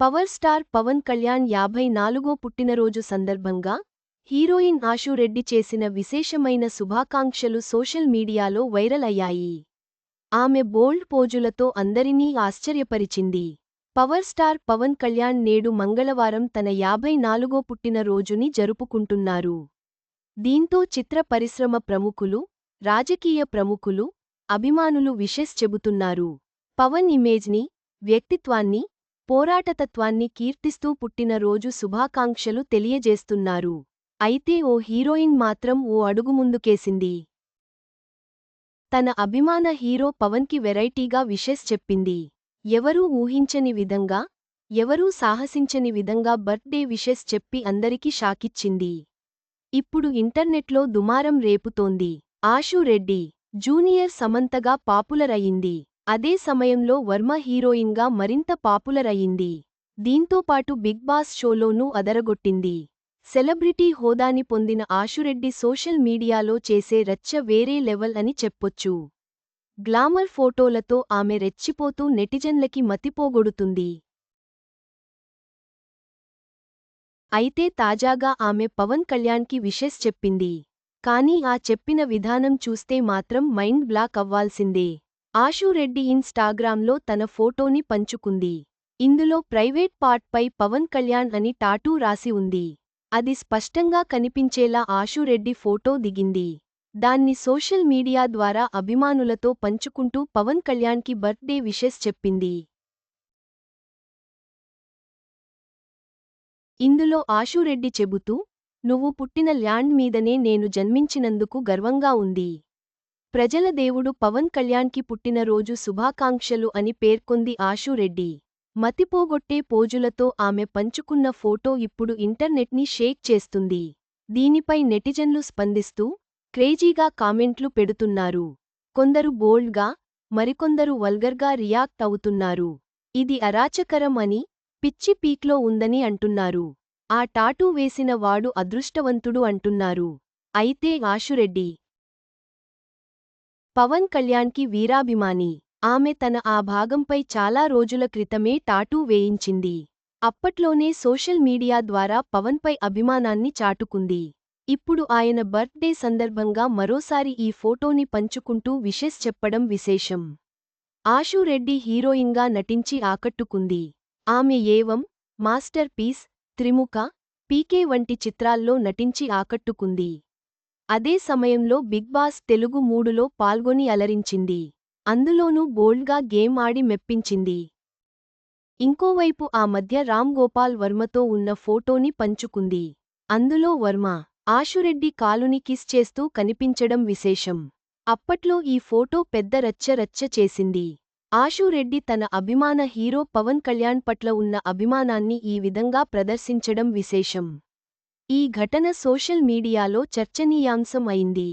Power star Pawan Kalyan యాభై నాలుగో పుట్టినరోజు సందర్భంగా హీరోయిన్ ఆషూరెడ్డి చేసిన విశేషమైన శుభాకాంక్షలు సోషల్ మీడియాలో వైరల్ అయ్యాయి. ఆమె బోల్డ్ పోజులతో అందరినీ ఆశ్చర్యపరిచింది. పవర్ స్టార్ పవన్ కళ్యాణ్ నేడు మంగళవారం తన యాభై నాలుగో పుట్టినరోజుని జరుపుకుంటున్నారు. దీంతో చిత్ర పరిశ్రమ ప్రముఖులు రాజకీయ ప్రముఖులు అభిమానులు విషెస్ చెబుతున్నారు. పవన్ ఇమేజ్ని వ్యక్తిత్వాన్ని పోరాటతత్వాన్ని కీర్తిస్తూ పుట్టినరోజు శుభాకాంక్షలు తెలియజేస్తున్నారు. అయితే ఓ హీరోయిన్ మాత్రం ఓ అడుగు ముందుకేసింది. తన అభిమాన హీరో పవన్కి వెరైటీగా విషెస్ చెప్పింది. ఎవరూ ఊహించని విధంగా ఎవరూ సాహసించని విధంగా బర్త్డే విషెస్ చెప్పి అందరికీ షాకిచ్చింది. ఇప్పుడు ఇంటర్నెట్లో దుమారం రేపుతోంది. ఆషు రెడ్డి జూనియర్ సమంతగా పాపులర్ అయింది అదే సమయంలో వర్మ హీరోయిన్గా మరింత పాపులర్ అయింది దీంతో పాటు బిగ్ బాస్ షోలోనూ అదరగొట్టింది. సెలబ్రిటీ హోదాని పొందిన ఆశురెడ్డి సోషల్ మీడియాలో చేసే రచ్చ వేరే లెవెల్ అని చెప్పొచ్చు. గ్లామర్ ఫోటోలతో ఆమె రెచ్చిపోతూ నెటిజన్లకి మతిపోగొడుతుంది. అయితే తాజాగా ఆమె పవన్ కళ్యాణ్కి విషెస్ చెప్పింది. కానీ ఆ చెప్పిన విధానం చూస్తే మాత్రం మైండ్ బ్లాక్ అవ్వాల్సిందే. ఆషూరెడ్డి ఇన్స్టాగ్రామ్లో తన ఫోటోని పంచుకుంది. ఇందులో ప్రైవేట్ పార్ట్పై పవన్ కళ్యాణ్ అని టాటూ రాసి ఉంది. అది స్పష్టంగా కనిపించేలా ఆశూరెడ్డి ఫోటో దిగింది. దాన్ని సోషల్ మీడియా ద్వారా అభిమానులతో పంచుకుంటూ పవన్ కళ్యాణ్కి బర్త్డే విషెస్ చెప్పింది. ఇందులో ఆశూరెడ్డి చెబుతూ నువ్వు పుట్టిన ల్యాండ్ మీదనే నేను జన్మించినందుకు గర్వంగా ఉంది. ప్రజల దేవుడు పవన్ కళ్యాణ్కి పుట్టినరోజు శుభాకాంక్షలు అని పేర్కొంది ఆశురెడ్డి మతిపోగొట్టే పోజులతో ఆమె పంచుకున్న ఫోటో ఇప్పుడు ఇంటర్నెట్ని షేక్ చేస్తుంది. దీనిపై నెటిజన్లు స్పందిస్తూ క్రేజీగా కామెంట్లు పెడుతున్నారు. కొందరు బోల్డ్గా మరికొందరు వల్గర్గా రియాక్ట్ అవుతున్నారు. ఇది అరాచకరం అని పిచ్చి పీక్లో ఉందని అంటున్నారు. ఆ టాటూ వేసిన వాడు అదృష్టవంతుడు అంటున్నారు. అయితే ఆషురెడ్డి పవన్ కళ్యాణ్కి వీరాభిమాని. ఆమె తన ఆ భాగంపై చాలా రోజుల క్రితమే టాటూ వేయించింది. అప్పట్లోనే సోషల్ మీడియా ద్వారా పవన్పై అభిమానాన్ని చాటుకుంది. ఇప్పుడు ఆయన బర్త్డే సందర్భంగా మరోసారి ఈ ఫోటోని పంచుకుంటూ విషెస్ చెప్పడం విశేషం. ఆషూరెడ్డి హీరోయిన్గా నటించి ఆకట్టుకుంది. ఆమె ఏవం మాస్టర్ పీస్ త్రిముఖ పీకే వంటి చిత్రాల్లో నటించి ఆకట్టుకుంది. అదే సమయంలో బిగ్ బాస్ తెలుగు మూడులో పాల్గొని అలరించింది. అందులోనూ బోల్డ్గా గేమ్ ఆడి మెప్పించింది. ఇంకోవైపు ఆ మధ్య రామ్ గోపాల్ వర్మతో ఉన్న ఫోటోని పంచుకుంది. అందులో వర్మ ఆశురెడ్డి కాలుని కిస్ చేస్తూ కనిపించడం విశేషం. అప్పట్లో ఈ ఫోటో పెద్ద రచ్చ రచ్చ చేసింది. ఆశురెడ్డి తన అభిమాన హీరో పవన్ కళ్యాణ్ పట్ల ఉన్న అభిమానాన్ని ఈ విధంగా ప్రదర్శించడం విశేషం. ఈ ఘటన సోషల్ మీడియాలో చర్చనీయాంశం అయింది.